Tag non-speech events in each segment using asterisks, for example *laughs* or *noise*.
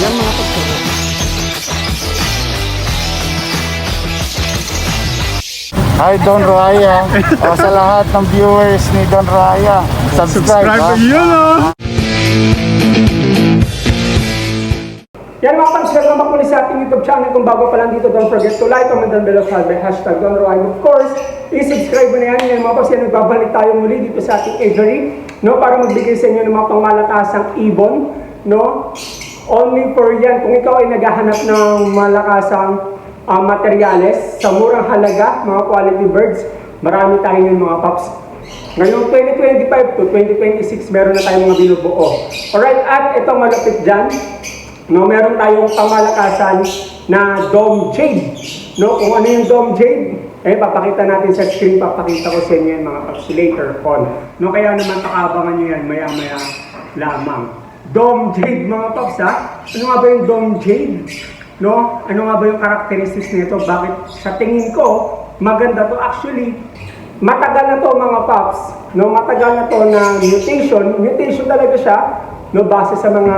Yan mga kapatid. Hi Don Raya. o sa lahat ng viewers ni Don Raya, subscribe. ha? yun oh! Yan mga paps, welcome back muli sa ating YouTube channel. Kung bago pa lang dito, don't forget to like, comment down below, sabi hashtag Don Roy. Of course, i-subscribe mo na yan. Yan mga paps, yan nagbabalik tayo muli dito sa ating aviary, no? Para magbigay sa inyo ng mga pangmalakasang ibon, no? Only for yan. Kung ikaw ay naghahanap ng malakasang ah, materyales sa murang halaga, mga quality birds, marami tayo yun mga paps. Ngayong 2025 to 2026, meron na tayong mga binubuo. Alright, at ito malapit dyan, no, meron tayong pamalakasan na Dome Jade. No, kung ano yung Dome Jade, eh, papakita natin sa screen, papakita ko sa inyo yan mga paps later on. No, kaya naman pakabangan nyo yan maya-maya lamang. Dome Jade mga paps ha? Ano nga ba yung Dome Jade? No? Ano nga ba yung characteristics nito? Bakit sa tingin ko, maganda to. Actually, matagal na to mga paps. No, matagal na to na mutation. Mutation talaga siya. No, base sa mga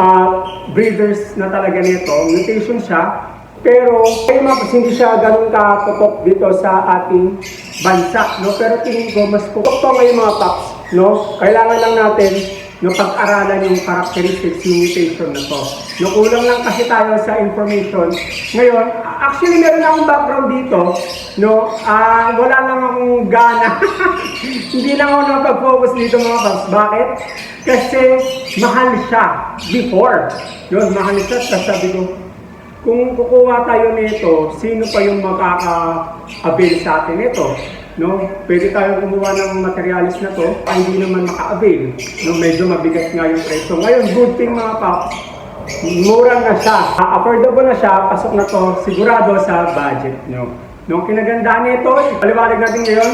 ah, breeders na talaga nito. Mutation siya. Pero, ay mga paps, hindi siya ganun katutok dito sa ating bansa. No? Pero tingin ko, mas tutok to ngayon mga paps. No? Kailangan lang natin no pag-aralan yung characteristics yung mutation na to. No, kulang lang kasi tayo sa information. Ngayon, actually meron akong background dito, no, ah wala lang akong gana. *laughs* Hindi lang ako nakapag-focus dito mga paps. Bakit? Kasi mahal siya before. Yun, mahal siya. Tapos sabi ko, kung kukuha tayo nito, sino pa yung makaka-avail sa atin nito? No? Pwede tayong kumuha ng materialis na to, ay hindi naman maka-avail. No? Medyo mabigat nga yung presyo. Ngayon, good thing mga paps, mura na siya. Ah, affordable na siya, pasok na to, sigurado sa budget nyo. No? Kinagandaan nito, paliwanag natin ngayon,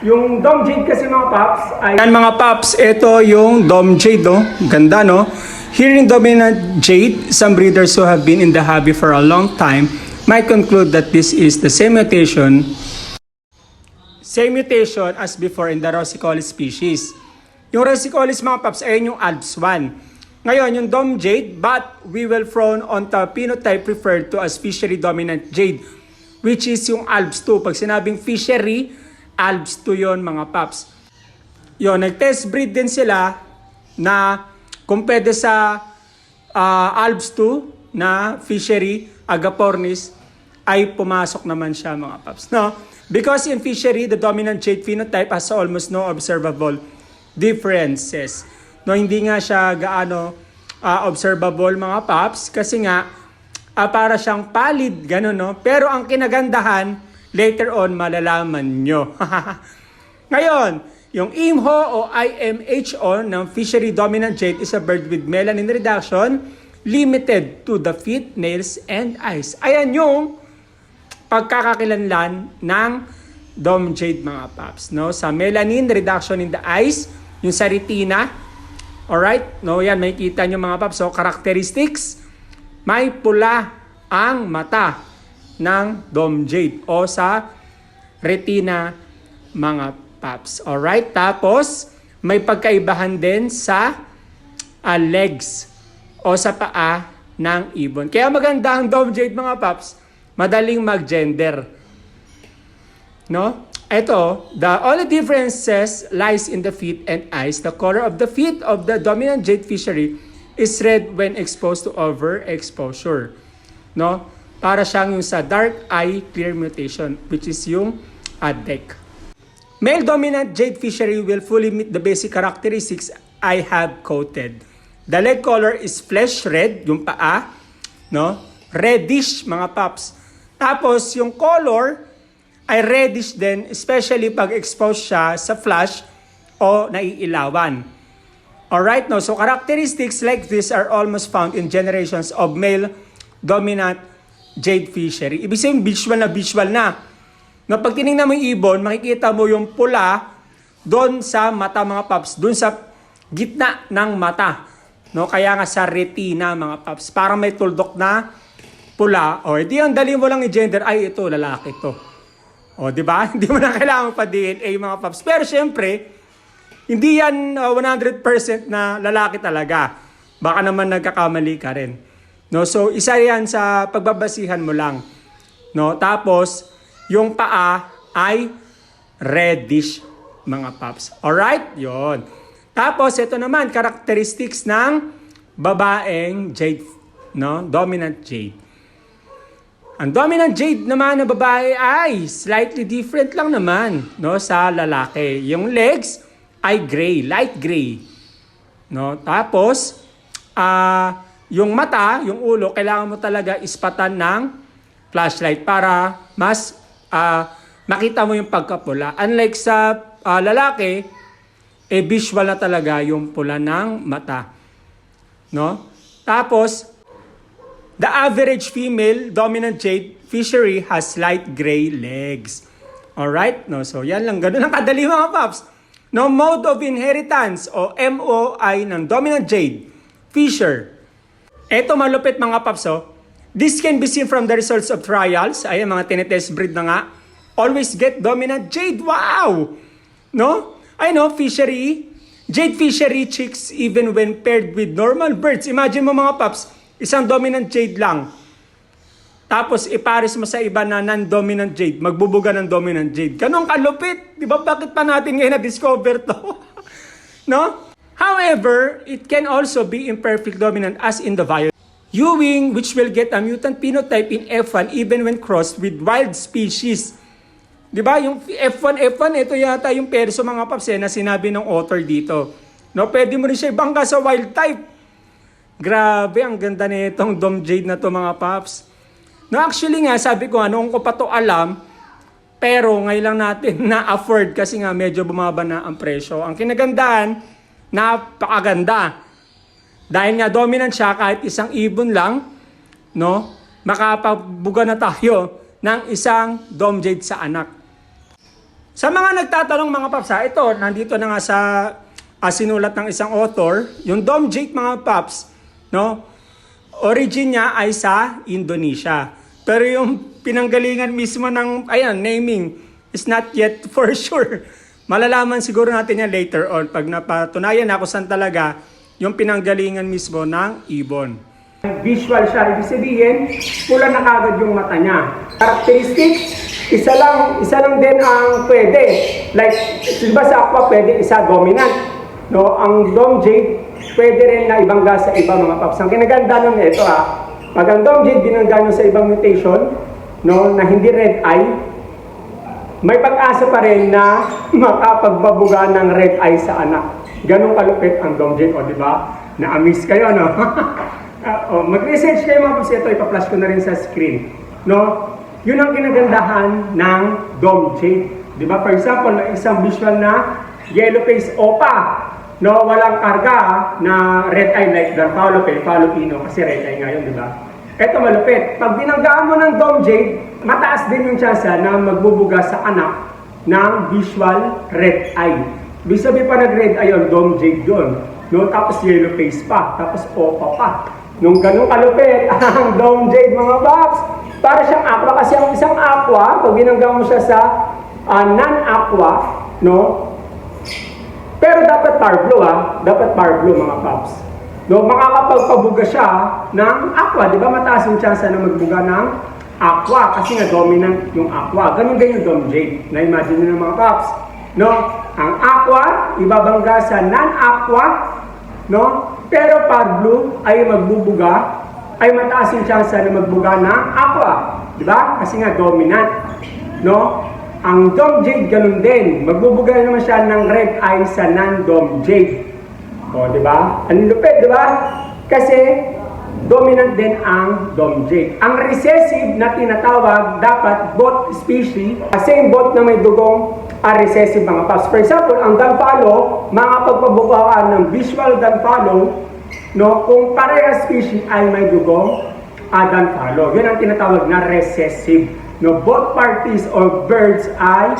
yung Dom Jade kasi mga paps ay... Yan mga paps, ito yung Dom Jade, no? Ganda, no? Here in Dominant Jade, some breeders who have been in the hobby for a long time might conclude that this is the same mutation same mutation as before in the Rosicolis species. Yung Rosicolis mga paps, ayun yung Alps 1. Ngayon, yung Dom Jade, but we will frown on the phenotype referred to as fishery dominant jade, which is yung Alps 2. Pag sinabing fishery, Alps 2 yon mga paps. Yon, nag-test breed din sila na kung pwede sa ah, Alps 2 na fishery, Agapornis, ay pumasok naman siya mga paps. No? Because in fishery, the dominant jade phenotype has almost no observable differences. No, hindi nga siya gaano ah, observable mga paps kasi nga ah, para siyang pallid, gano'n no? Pero ang kinagandahan, later on malalaman nyo. *laughs* Ngayon, yung IMHO o IMHO ng Fishery Dominant Jade is a bird with melanin reduction limited to the feet, nails, and eyes. Ayan yung pagkakakilanlan ng Dom Jade mga paps. No? Sa melanin reduction in the eyes, yung sa retina, alright? No, yan, makikita nyo mga paps. So, characteristics, may pula ang mata ng Dom Jade o sa retina mga paps. Alright? Tapos, may pagkaibahan din sa ah, legs o sa paa ng ibon. Kaya maganda ang Dom Jade mga paps, madaling mag-gender. No? Ito, the only differences lies in the feet and eyes. The color of the feet of the dominant jade fishery is red when exposed to overexposure. No? Para siyang yung sa dark eye clear mutation, which is yung ADEC. Male dominant jade fishery will fully meet the basic characteristics I have quoted. The leg color is flesh red, yung paa, no? Reddish, mga paps. Tapos, yung color ay reddish din, especially pag exposed siya sa flash o naiilawan. Alright, no? So, characteristics like this are almost found in generations of male dominant jade fishery. Ibig sabihin, visual na visual na. No, pag tinignan mo yung ibon, makikita mo yung pula doon sa mata mga paps, doon sa gitna ng mata. No, kaya nga sa retina mga paps, parang may tuldok na pula. O, edi ang dali mo lang i-gender, ay ito, lalaki to. O, di ba? *laughs* Hindi mo na kailangan pa DNA mga paps. Pero syempre, hindi yan uh, 100% na lalaki talaga. Baka naman nagkakamali ka rin. No? So, isa yan sa pagbabasihan mo lang. No? Tapos, yung paa ay reddish, mga paps. Alright? Yon. Tapos, ito naman, characteristics ng babaeng jade. No? Dominant jade. Ang dominant jade naman na babae ay slightly different lang naman no sa lalaki. Yung legs ay gray, light gray. No? Tapos ah yung mata, yung ulo, kailangan mo talaga ispatan ng flashlight para mas ah, makita mo yung pagkapula. Unlike sa ah, lalaki, eh visual na talaga yung pula ng mata. No? Tapos The average female dominant jade fishery has light gray legs. Alright? No, so yan lang. Ganun lang kadali mga paps. No mode of inheritance o MOI ng dominant jade fisher. Eto malupit mga paps oh. This can be seen from the results of trials. Ayan mga tinetest breed na nga. Always get dominant jade. Wow! No? I know, fishery. Jade fishery chicks even when paired with normal birds. Imagine mo mga paps, isang dominant jade lang. Tapos ipares mo sa iba na non-dominant jade, magbubuga ng dominant jade. Ganong kalupit. Di ba bakit pa natin ngayon na-discover to? *laughs* no? However, it can also be imperfect dominant as in the violet. Ewing, which will get a mutant phenotype in F1 even when crossed with wild species. Di ba? Yung F1, F1, ito yata yung perso mga paps eh, na sinabi ng author dito. No, pwede mo rin siya ibangga sa wild type. Grabe, ang ganda nitong Dom Jade na to mga paps. No, actually nga, sabi ko nga, noong ko pa to alam, pero ngayon lang natin *laughs* na-afford kasi nga medyo bumaba na ang presyo. Ang kinagandahan, napakaganda. Dahil nga dominant siya kahit isang ibon lang, no? Makapagbuga na tayo *laughs* ng isang Dom Jade sa anak. Sa mga nagtatanong mga paps, ha, ito, nandito na nga sa ah, sinulat ng isang author, yung Dom Jade mga paps, no? Origin niya ay sa Indonesia. Pero yung pinanggalingan mismo ng, ayan, naming, is not yet *laughs* for sure. Malalaman siguro natin yan later on pag napatunayan na kung saan talaga yung pinanggalingan mismo ng ibon. Visual siya, ibig sabihin, pula na kagad yung mata niya. Characteristics, isa lang, isa lang din ang pwede. Like, di ba sa aqua pwede isa dominant? No, ang Dom Jade, pwede rin na ibangga sa iba mga paps. Ang kinaganda nun ito ha, pag ang Dom Jade binangga nyo sa ibang mutation, no, na hindi red eye, may pag-asa pa rin na *laughs* makapagbabuga ng red eye sa anak. Ganong kalupit ang Dom Jade, o di ba? Na-amiss kayo, no? *laughs* Ah, oh, mag-research kayo mga kasi ito, ipa-flash ko na rin sa screen. No? Yun ang kinagandahan ng Dom Jade. Di ba? For example, may isang visual na yellow face opa. No, walang karga na red eye like the Paulo Filipino kasi red eye ngayon, di ba? Ito malupit. Pag binanggaan mo ng Dom Jade, mataas din yung tsansa na magbubuga sa anak ng visual red eye. Ibig sabihin pa nag-red eye yun, Dom Jade yun. No, tapos yellow face pa, tapos opa pa. Nung ganun kalupit, *laughs* ang Dom Jade mga paps, para siyang aqua kasi ang isang aqua, pag binangga mo siya sa ah, non-aqua, no, pero dapat blue ah, dapat blue mga paps. No, makakapagpabuga siya ng aqua, di ba mataas yung chance na magbuga ng aqua kasi nga dominant yung aqua. Ganun yung Dom Jade. Na-imagine nyo ng mga paps. No, ang aqua, ibabangga sa non-aqua, no? Pero blue ay magbubuga, ay mataas yung chance na magbuga ng aqua. Di ba? Kasi nga dominant. No? Ang Dom Jade ganun din. Magbubuga naman siya ng red eye sa non-Dom Jade. O, di ba? Ang lupit, di ba? Kasi dominant din ang Dom Jade. Ang recessive na tinatawag, dapat both species, same both na may dugong are recessive mga paps. For example, ang Danfalo, mga pagpabukaan ng visual Danfalo, no, kung parehas species ay may dugong uh, Danfalo. Yun ang tinatawag na recessive. No, both parties or birds ay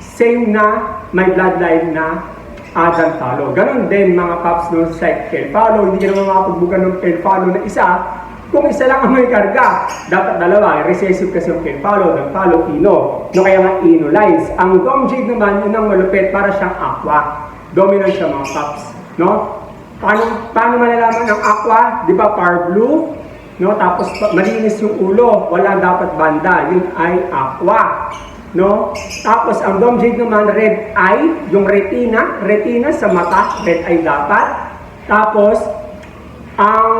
same na may bloodline na Adam Follow. Ganon din mga paps no sa Kel Follow. Hindi ka naman makapagbuka ng Kel Follow na isa. Kung isa lang ang may karga, dapat dalawa. Recessive kasi yung Kel Follow, Dan Follow, Ino. No kaya nga Ino lines. Ang Dom Jade naman, yun ang malupit para siyang aqua. Dominant siya mga paps. No? Paano, paano malalaman ang aqua? Di ba par blue? No? Tapos malinis yung ulo, wala dapat banda, yun ay aqua, no? Tapos ang dome jade naman red eye, yung retina, retina sa mata, red eye dapat. Tapos ang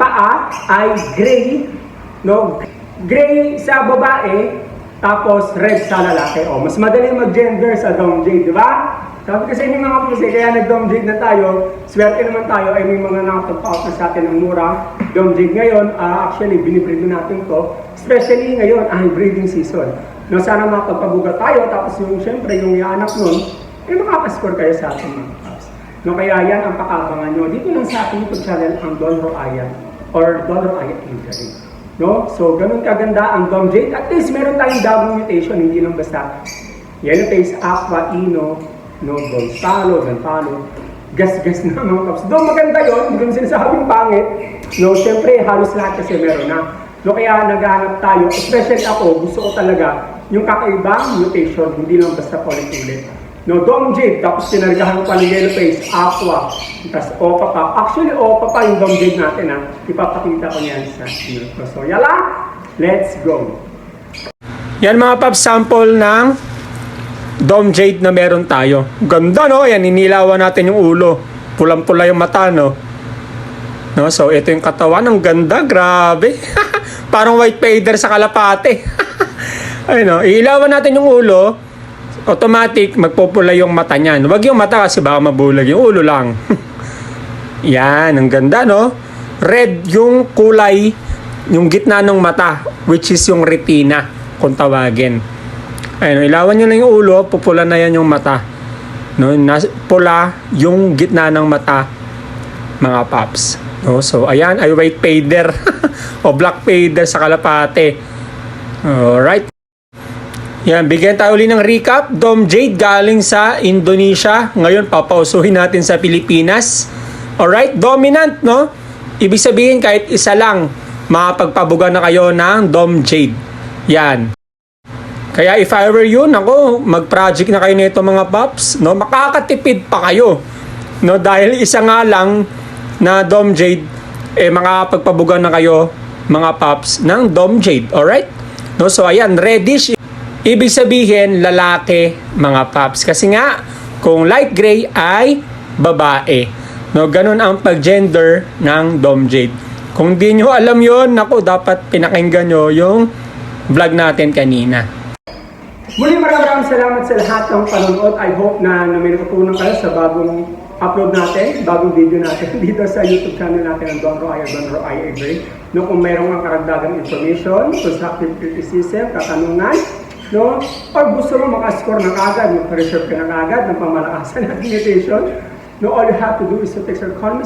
paa ay gray, no? Gray sa babae, tapos red sa lalaki. O, mas madali mag-gender sa dome jade, di ba? Sabi kasi yung mga pusi, kaya nag-dome na tayo, swerte naman tayo ay may mga nakapag-out na sa atin ng mura. Dome ngayon, ah, actually, binibreed na natin to. Especially ngayon, ang breeding season. No, sana makapagpabuga tayo, tapos yung, syempre, yung anak nun, eh makapascore kayo sa atin mga paps. No, kaya yan ang pakabangan nyo. Dito lang sa ating YouTube channel, ang Don Roaya or Don Roaya Injury. No? So, ganun kaganda ang Dom. At least meron tayong double mutation, hindi lang basta yellow face, aqua, ino, no, gonzalo, gantalo, gas-gas na mga kaps. Doon maganda yun, hindi ko sinasabing pangit. No, syempre, halos lahat kasi meron na. No, kaya naghahanap tayo, especially ako, gusto ko talaga yung kakaibang mutation, hindi lang basta ulit-ulit. No, Dom Jade, tapos sinargahan ko pa ng yellow face, aqua, tapos opa pa. Actually, opa pa yung Dom Jade natin ha. Ipapakita ko niyan sa video. So, yala, let's go. Yan mga paps, sample ng Dome Jade na meron tayo. Ganda no? Yan, inilawan natin yung ulo. Pulang-pula yung mata no? No, so ito yung katawan, ang ganda, grabe. *laughs* Parang white fader sa kalapate. *laughs* Ayun no, iilawan natin yung ulo, automatic magpupula yung mata niyan. Huwag yung mata kasi baka mabulag yung ulo lang. *laughs* Yan, ang ganda no? Red yung kulay, yung gitna ng mata, which is yung retina, kung tawagin. Ayun, ilawan nyo lang yung ulo, pupula na yan yung mata. No, nas, pula yung gitna ng mata, mga paps. No, so, ayan, ay white fader *laughs* o black fader sa kalapate. Alright. Yan, bigyan tayo ulit ng recap. Dom Jade galing sa Indonesia. Ngayon, papausuhin natin sa Pilipinas. Alright, dominant, no? Ibig sabihin, kahit isa lang, makapagpabuga na kayo ng Dom Jade. Yan. Kaya if I were you, nako, mag-project na kayo nito mga paps, no? Makakatipid pa kayo. No, dahil isa nga lang na Dom Jade, eh makakapagpabuga na kayo mga paps ng Dom Jade. Alright? No, so ayan, reddish. Ibig sabihin, lalaki mga paps. Kasi nga, kung light gray ay babae. No, ganun ang pag-gender ng Dom Jade. Kung di nyo alam yon nako, dapat pinakinggan nyo yung vlog natin kanina. Muli maraming salamat sa lahat ng panonood. I hope na, na may natutunan kayo sa bagong upload natin, bagong video natin *laughs* dito sa YouTube channel natin ng Don Roy Don Roy Avery. No, kung mayroong mga karagdagang information, constructive criticism, katanungan, no, or gusto mo maka-score ng agad, yung reserve ka ng agad ng pamalakasan ng imitation, no, all you have to do is to text or call me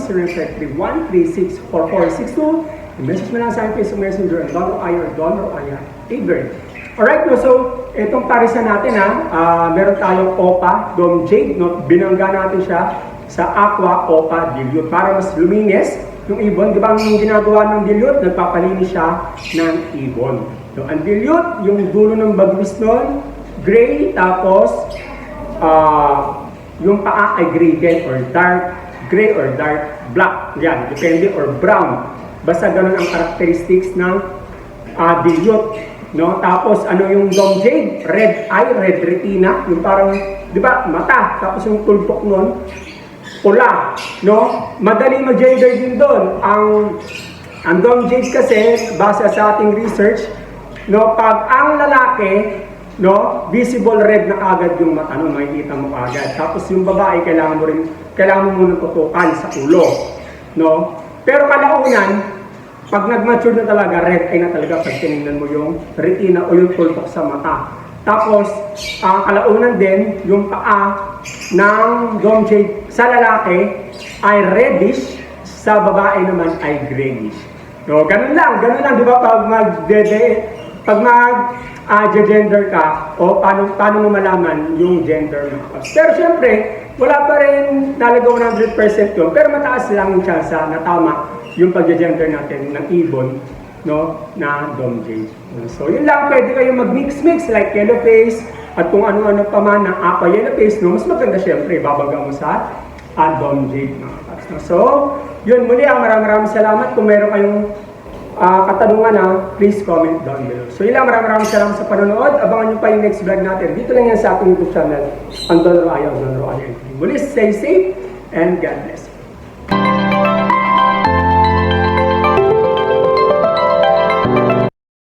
0931-364462. I-message mo lang sa akin Facebook Messenger at Don Roy or Don Roy Avery. Alright, no, so itong parisan natin ha, ah, meron tayong OPA, Dom Jade, no, binangga natin siya sa Aqua OPA Dilute para mas luminis yung ibon. Di ba ang ginagawa ng dilute, nagpapalinis siya ng ibon. No, ang dilute, yung dulo ng bagwis nun, gray, tapos ah, yung paa ay gray din or dark gray or dark black. Yan, depende or brown. Basta ganun ang characteristics ng uh, dilute. No? Tapos ano yung dome jade? Red eye, red retina. Yung parang, di ba, mata. Tapos yung tulpok nun, pula. No? Madali mag-gender din doon. Ang, ang dome jade kasi, base sa ating research, no, pag ang lalaki, no, visible red na kagad yung mata, no, makikita mo kagad. Tapos yung babae, kailangan mo rin, kailangan mo muna tutukan sa ulo. No? Pero kalaunan, pag nag-mature na talaga, red eye na talaga pag tinignan mo yung retina o yung tultok sa mata. Tapos, ang kalaunan din, yung paa ng dome jade sa lalaki ay reddish, sa babae naman ay grayish. No, ganun lang, ganun lang, di ba? Pag mag pag mag ah, gender ka, o paano, paano mo malaman yung gender mo. Pero syempre, wala pa rin talaga 100% yun, pero mataas lang yung chance na tama yung pag-gender natin ng ibon no, na dom jade. So, yun lang, pwede kayo mag-mix-mix like yellow face at kung ano-ano pa man ng apa yellow face, no, mas maganda syempre, babaga mo sa uh, dom paps, no? So, yun muli, ang maraming maraming salamat kung meron kayong ah, katanungan na, please comment down below. So ilang maraming maraming salamat sa panonood. Abangan nyo pa yung next vlog natin. Dito lang yan sa ating YouTube channel, ang Don Roaya, Don Roaya. Muli, stay safe and God bless.